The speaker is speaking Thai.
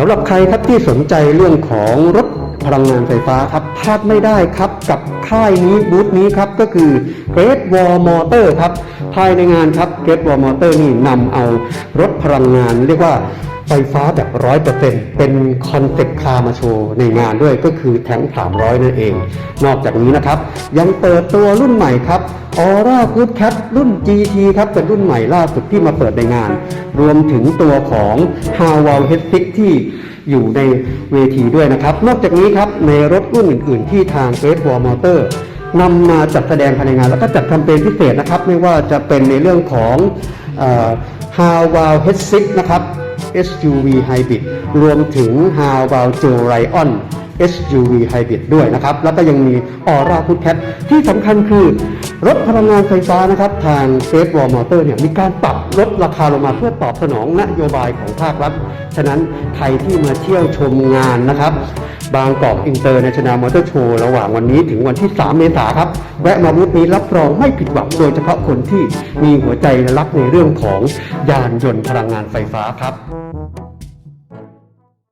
สำหรับใครครับที่สนใจเรื่องของรถ พลังงานไฟฟ้าครับพลาดไม่ได้ครับกับค่ายนี้บูธนี้ครับก็คือ Great Wall Motor ครับภายในงานครับ Great Wall Motor นี่นำเอารถพลังงาน เรียกว่าไฟฟ้าแบบร้อยเปอร์เซ็นต์เป็นคอนเซ็ปต์คาร์มาโชว์ในงานด้วยก็คือแทง300นั่นเอง นอกจากนี้นะครับ ยังเปิดตัวรุ่นใหม่ครับ Aura Good Cat รุ่น GT ครับเป็นรุ่นใหม่ล่าสุดที่มาเปิดในงาน รวมถึงตัวของ h a w a l h e a d s i x ที่ อยู่ในเวทีด้วยนะครับ นอกจากนี้ครับในรถรุ่นอื่น ๆ ที่ทาง Great Wall Motor นำมาจัดแสดงภายในงาน แล้วก็จัดแคมเปญพิเศษนะครับ ไม่ว่าจะเป็นในเรื่องของฮาวาลเฮดซิกนะครับ SUV Hybrid รวมถึง h a w a l j o Lion SUV Hybrid ด้วยนะครับ แล้วก็ยังมี Aura Good Cat ที่สำคัญคือ รถพลังงานไฟฟ้านะครับทาง Great Wall Motor เนี่ยมีการปรับลดราคาลงมาเพื่อตอบสนองนโยบายของภาครัฐ ฉะนั้นใครที่มาเที่ยวชมงานนะครับ บางกอกอินเตอร์เนชั่นแนลมอเตอร์โชว์ระหว่างวันนี้ถึงวันที่ 3 เมษายนครับ แวะมาบูธนี้รับรองไม่ผิดหวังโดยเฉพาะคนที่มีหัวใจรักในเรื่องของยานยนต์พลังงานไฟฟ้าครับ